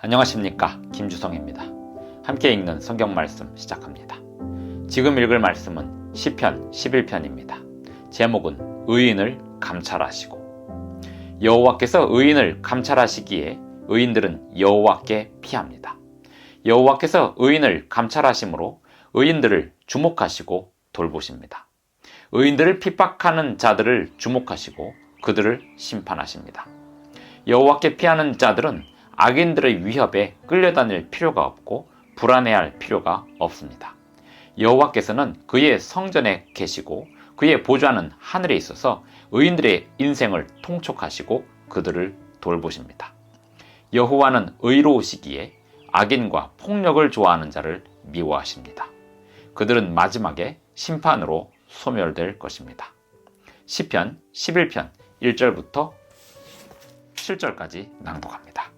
안녕하십니까 김주성입니다. 함께 읽는 성경 말씀 시작합니다. 지금 읽을 말씀은 시편 11편입니다. 제목은 의인을 감찰하시고 여호와께서 의인을 감찰하시기에 의인들은 여호와께 피합니다. 여호와께서 의인을 감찰하심으로 의인들을 주목하시고 돌보십니다. 의인들을 핍박하는 자들을 주목하시고 그들을 심판하십니다. 여호와께 피하는 자들은 악인들의 위협에 끌려다닐 필요가 없고 불안해할 필요가 없습니다. 여호와께서는 그의 성전에 계시고 그의 보좌는 하늘에 있어서 의인들의 인생을 통촉하시고 그들을 돌보십니다. 여호와는 의로우시기에 악인과 폭력을 좋아하는 자를 미워하십니다. 그들은 마지막에 심판으로 소멸될 것입니다. 시편 11편 1절부터 7절까지 낭독합니다.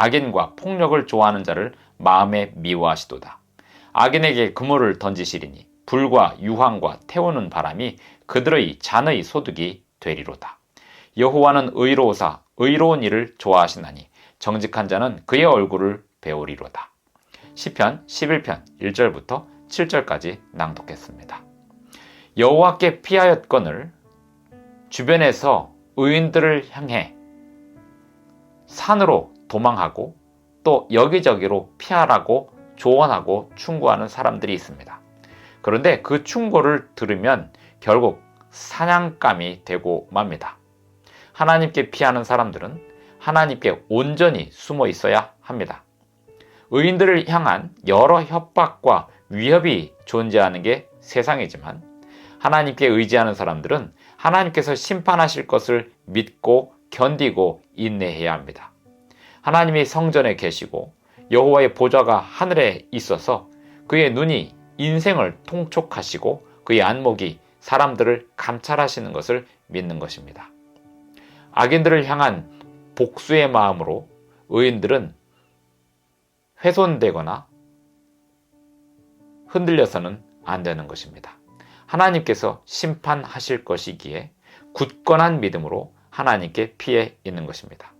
악인과 폭력을 좋아하는 자를 마음에 미워하시도다. 악인에게 그물을 던지시리니 불과 유황과 태우는 바람이 그들의 잔의 소득이 되리로다. 여호와는 의로우사 의로운 일을 좋아하시나니 정직한 자는 그의 얼굴을 배우리로다. 시편 11편 1절부터 7절까지 낭독했습니다. 여호와께 피하였건을 주변에서 의인들을 향해 산으로 도망하고 또 여기저기로 피하라고 조언하고 충고하는 사람들이 있습니다. 그런데 그 충고를 들으면 결국 사냥감이 되고 맙니다. 하나님께 피하는 사람들은 하나님께 온전히 숨어 있어야 합니다. 의인들을 향한 여러 협박과 위협이 존재하는 게 세상이지만 하나님께 의지하는 사람들은 하나님께서 심판하실 것을 믿고 견디고 인내해야 합니다. 하나님이 성전에 계시고 여호와의 보좌가 하늘에 있어서 그의 눈이 인생을 통촉하시고 그의 안목이 사람들을 감찰하시는 것을 믿는 것입니다. 악인들을 향한 복수의 마음으로 의인들은 훼손되거나 흔들려서는 안 되는 것입니다. 하나님께서 심판하실 것이기에 굳건한 믿음으로 하나님께 피해 있는 것입니다.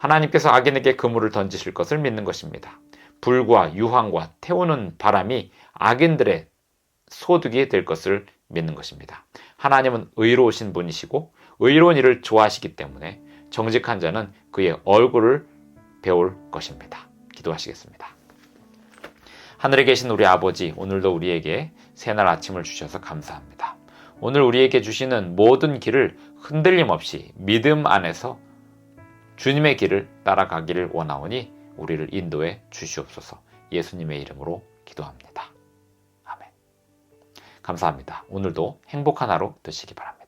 하나님께서 악인에게 그물을 던지실 것을 믿는 것입니다. 불과 유황과 태우는 바람이 악인들의 소득이 될 것을 믿는 것입니다. 하나님은 의로우신 분이시고 의로운 일을 좋아하시기 때문에 정직한 자는 그의 얼굴을 배울 것입니다. 기도하시겠습니다. 하늘에 계신 우리 아버지, 오늘도 우리에게 새날 아침을 주셔서 감사합니다. 오늘 우리에게 주시는 모든 길을 흔들림 없이 믿음 안에서 주님의 길을 따라가기를 원하오니 우리를 인도해 주시옵소서 예수님의 이름으로 기도합니다. 아멘. 감사합니다. 오늘도 행복한 하루 되시기 바랍니다.